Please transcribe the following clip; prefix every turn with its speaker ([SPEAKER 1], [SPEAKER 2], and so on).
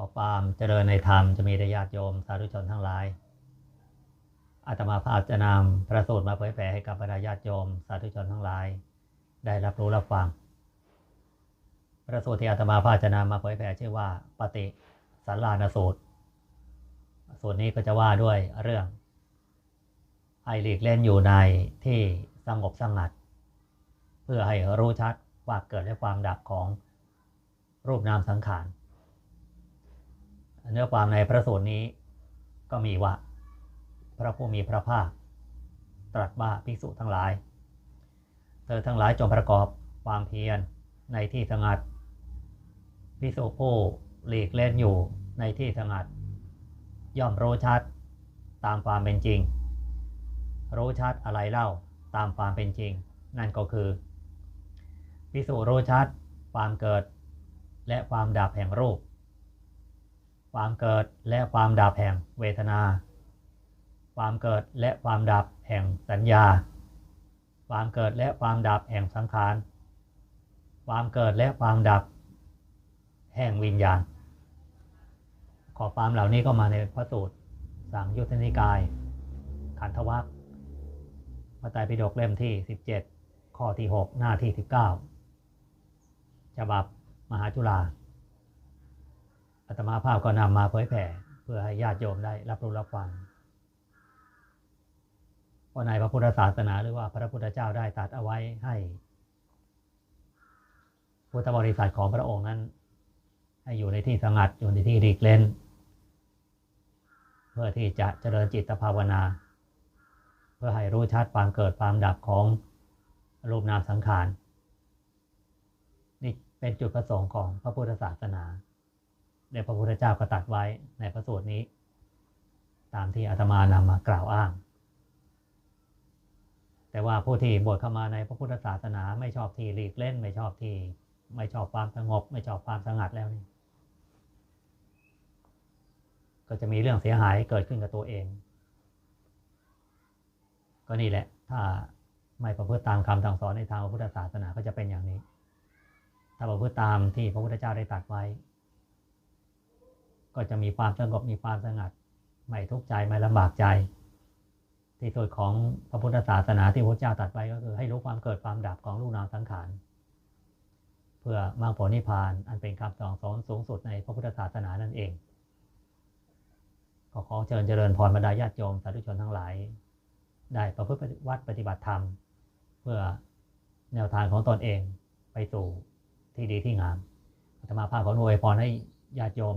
[SPEAKER 1] ขอความเจริญในธรรมจะมีแด่ญาติโยมสาธุชนทั้งหลาย อาตมาภาพจะนำพระสูตรมาเผยแผ่ให้กับบรรดาญาติโยมสาธุชนทั้งหลาย ได้รับรู้รับฟัง พระสูตรที่อาตมาภาพจะนำมาเผยแผ่ชื่อว่า ปฏิสันลานสูตร สูตรนี้ก็จะว่าด้วยเรื่องให้หลีกเล่นอยู่ในที่สงบสงัด เพื่อให้รู้ชัดว่าเกิดและความดับของรูปนามสังขาร เนื้อความในพระสูตรนี้ก็มีว่า พระผู้มีพระภาค ตรัสว่าภิกษุทั้งหลาย เธอทั้งหลายจงประกอบความเพียรในที่สงัดภิกษุผู้หลีกเล่นอยู่ในที่สงัด ย่อมรู้ชัดตามความเป็นจริง รู้ชัดอะไรเล่าตามความเป็นจริง นั่นก็คือภิกษุรู้ชัดความเกิดและความดับแห่งรูป ความเกิดและความดับแห่งเวทนา ความเกิดและความดับแห่งสัญญา ความเกิดและความดับแห่งสังขาร ความเกิดและความดับแห่งวิญญาณ ขอความเหล่านี้ก็มาในพระสูตรสังยุทธนิกาย ขันธวัคพระไตรปิฎกเล่มที่ 17 ข้อที่ 6 หน้าที่ 19 ฉบับมหาจุฬาอา ตมาภาพก็นำมาเผยแผ่เพื่อให้ญาติโยมได้รับรู้รับฟังเพราะในพระพุทธศาสนาหรือว่าพระพุทธเจ้าได้ตรัดเอาไว้ให้ พุทธบริษัทของพระองค์นั้น ให้อยู่ในที่สงัดอยู่ในที่หลีกเล่นเพื่อที่จะเจริญจิตภาวนา เพื่อให้รู้ชัดความเกิดความดับของรูปนามสังขารนี่เป็นจุดประสงค์ของพระพุทธศาสนา ในพระพุทธเจ้าก็ตัดไว้ในพระสูตรนี้ ตามที่อาตมานำมากล่าวอ้าง แต่ว่าผู้ที่บวชเข้ามาในพระพุทธศาสนา ไม่ชอบที่หลีกเล่น ไม่ชอบที่ไม่ชอบความสงบ ไม่ชอบความสงัดแล้วนี่ก็จะมีเรื่องเสียหายเกิดขึ้นกับตัวเอง ก็นี่แหละ ถ้าไม่ประพฤติตามคำสั่งสอนในทางพระพุทธศาสนาก็จะเป็นอย่างนี้ ถ้าประพฤติตามที่พระพุทธเจ้าได้ตรัสไว้ ก็จะมีความสงบมีความสงัด ไม่ทุกข์ใจไม่ลำบากใจ ที่สุดของพระพุทธศาสนาที่พระเจ้าตรัสไว้ก็คือให้รู้ความเกิดความดับของลูกนามสังขารเพื่อมรรคผลนิพพานอันเป็นคำสั่งสอนสูงสุดในพระพุทธศาสนานั่นเองขอขอเชิญเจริญพรบรรดาญาติโยมสาธุชนทั้งหลาย ได้ประพฤติวัดปฏิบัติธรรม เพื่อแนวทางของตนเองไปสู่ที่ดีที่งามอาตมาภาพขออวยพรให้ญาติโยม